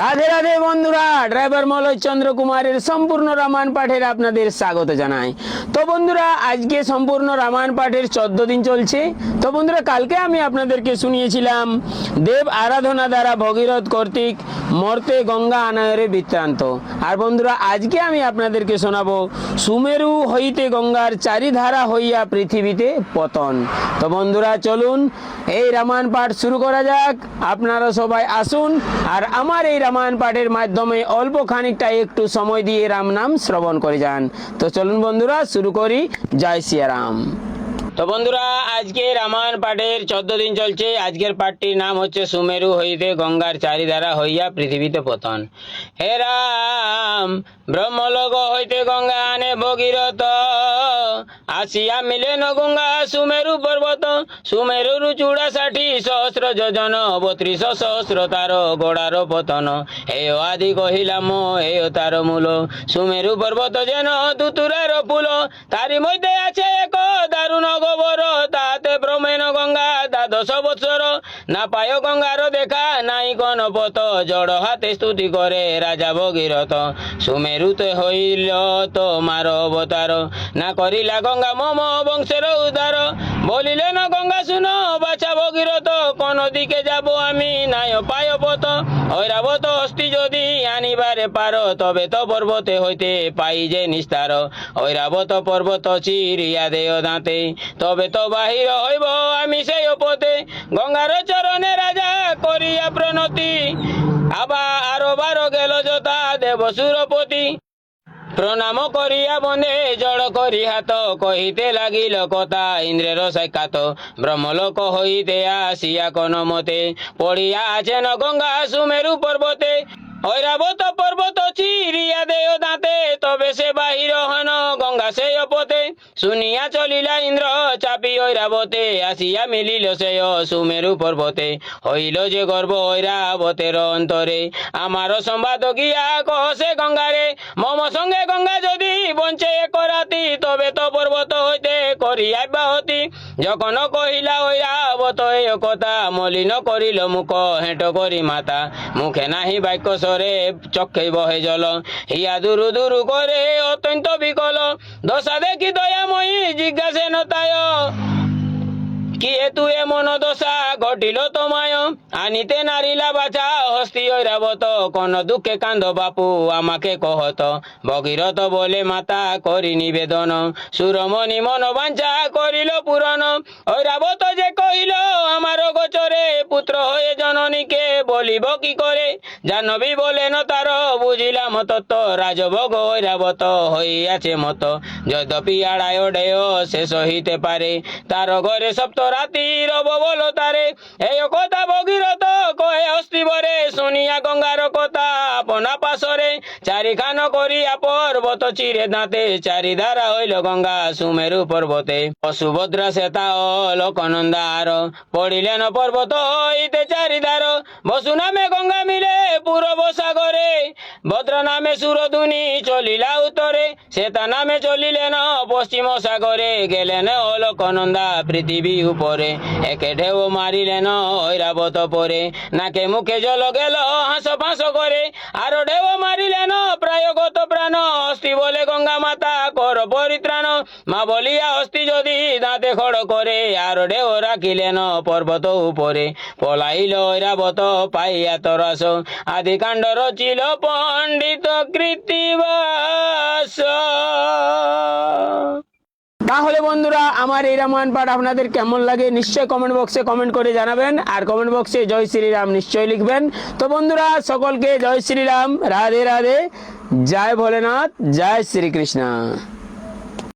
রাধে রাধে বন্ধুরা, ড্রাইভার মলয় চন্দ্র কুমারের সম্পূর্ণ রামায়ণ পাঠের আপনাদের স্বাগত জানাই। তো বন্ধুরা, আজকে সম্পূর্ণ রামায়ণ পাঠের চোদ্দ দিন চলছে। তো বন্ধুরা, কালকে আমি আপনাদেরকে শুনিয়েছিলাম, দেব আরাধনা দ্বারা ভগীরথ কর্তৃক মর্তে গঙ্গা আনায়রে বৃত্তান্ত আর বন্ধুরা, আজকে আমি আপনাদেরকে শোনাবো, সুমেরু হইতে গঙ্গার চারিধারা হইয়া পৃথিবীতে পতন। তো বন্ধুরা, চলুন, এই রামায়ণ পাঠ শুরু করা যাক। আপনারা সবাই আসুন, আর আমার এই রামায়ণ পাঠের মাধ্যমে অল্প খানিকটা একটু সময় দিয়ে রাম নাম শ্রবণ করে যান। তো চলুন বন্ধুরা, শুরু করি। জয় সিয়ারাম। তো বন্ধুরা, আজকে রামায়ণ পাঠের চোদ্দ দিন চলছে। আজকের পাঠটির নাম হচ্ছে সুমেরু হইতে গঙ্গার চারিধারা হইয়া পৃথিবীতে পতন। হে রাম, ব্রহ্মলোক হইতে গঙ্গা আনে ভগীরথ। আসিয়া মিলেন গঙ্গা সুমেরু পর্বত সুমেরুর চূড়া ষাঠি সহস্র যোজন বত্রিশ সহস্র তার গোড়ার পতন হে আদি কহিলাম হে তার মূল সুমেরু পর্বত যেন তুতুরের ফুল তারি মধ্যে আছে নাই কোন পত জড় হাতে স্তুতি করে রাজা ভগীরথ। সুমেরুতে হইল তোমার অবতার। না করিলা গঙ্গা মম বংশের উদার বলিলেন গঙ্গা, শুন, বাছা ভগীরথ, কোন দিকে যাব আমি? নাই পায় পথ। ঐরাবত অস্থি যদি আনিবারে পারো, তবে তো পর্বতে হইতে পাই যে নিস্তার। ঐরাবত পর্বত চিরিয়া দেয় দাঁতে। তবে তো বাহির হইব আমি সেই পথে। গঙ্গার চরণে রাজা করিয়া প্রণতি আবার আরও বারো গেল যথা দেব সুরপতি। প্রণাম করিয়া বনে জড় করি হাত কহিতে লাগিল কথা ইন্দ্রের সাক্ষাৎ। ব্রহ্মলোক হইতে আসিয়া কোন মতে পড়িয়া আছেন গঙ্গা সুমেরু পর্বতে। ঐরাবত পর্বত চিরিয়া দেয় দাঁতে, তবে সে বাহির হন গঙ্গা সে পথে শুনিয়া চলিলা ইন্দ্র, চাপি ঐরাবতে আসিয়া মিলিল সে সুমেরু পর্বতে। হইল যে গর্ব ঐরাবতের অন্তরে। আমার সম্বাদ গিয়া কহসে গঙ্গারে, মম সঙ্গে গঙ্গা যদি বঞ্চে করাতি তবে তো পর্বত হইতে করিয়া ব্যাহতি যখন কহিলা ঐরাবত এই কথা মলিন করিল মুখ, হেঁট করি মাতা মুখে নাহি বাক্য সরে, চক্ষে বহে জল। হিয়া দুরু দুরু করে, অত্যন্ত বিকল আনিতে নারিলা বাছা হস্তি ঐরাবত কোন দুঃখে কান্দ বাপু, আমাকে কহত। ভগীরথ বলে, মাতা করি নিবেদন। সুরমণি মন বাঞ্ছা করিল পূরণ ঐরাবত যে কহিল আমার গোচরে পুত্র হয়ে জননীকে বলিব কি করে জাহ্নবী বলেন তার বুঝিলাম তত্ত্ব রাজভোগ ঐরাবত হইয়াছে মত। যদ্যপি আড়ায় ডেয় শেষ হইতে পারে তার ঘরে সপ্ত রাতি রব বলো তারে এই কথা ভগীরথ কহে অস্তিবরে শুনিয়া গঙ্গার কথা। আপনা পাশরে চারিখান করিয়া পর্বত চিরে দাঁতে, চারিধারা হইল গঙ্গা সুমেরু পর্বতে। অসুভদ্রা শ্বেতা ও লোকনন্দার, পড়িলেন পর্বত হইতে চারিধার। বসু নামে গঙ্গা মিলে পূর্ব সাগরে ভদ্র নামে সুরধুনি চলিলা উত্তরে। শ্বেতা নামে চলিলেন পশ্চিম সাগরে, গেলেন অলকনন্দা পৃথিবী উপরে। একে ঢেউ মারিলেন ঐরাবত পরে, নাকে মুখে জল গেল হাঁস ফাঁস করে। আরও ঢেউ মারিলেন প্রায় গত প্রাণ, অস্থি বলে গঙ্গা মাতা, কর পরিত্রাণ। মা বলিয়া, অস্থি যদি দাঁতে খড় করে, আর ঢেউ রাখিলেন পর্বত উপরে। পলাইল ঐরাবত, পাইয়া তরস। আদি কাণ্ড রচিল পণ্ডিত কৃতিবাস তাহলে বন্ধুরা, আমার এই রামায়ণ পাঠ আপনাদের কেমন লাগে নিশ্চয়ই কমেন্ট বক্সে কমেন্ট করে জানাবেন। আর কমেন্ট বক্সে জয় শ্রীরাম নিশ্চয়ই লিখবেন। তো বন্ধুরা, সকলকে জয় শ্রীরাম। রাধে রাধে। জয় ভোলেনাথ, জয় শ্রীকৃষ্ণ।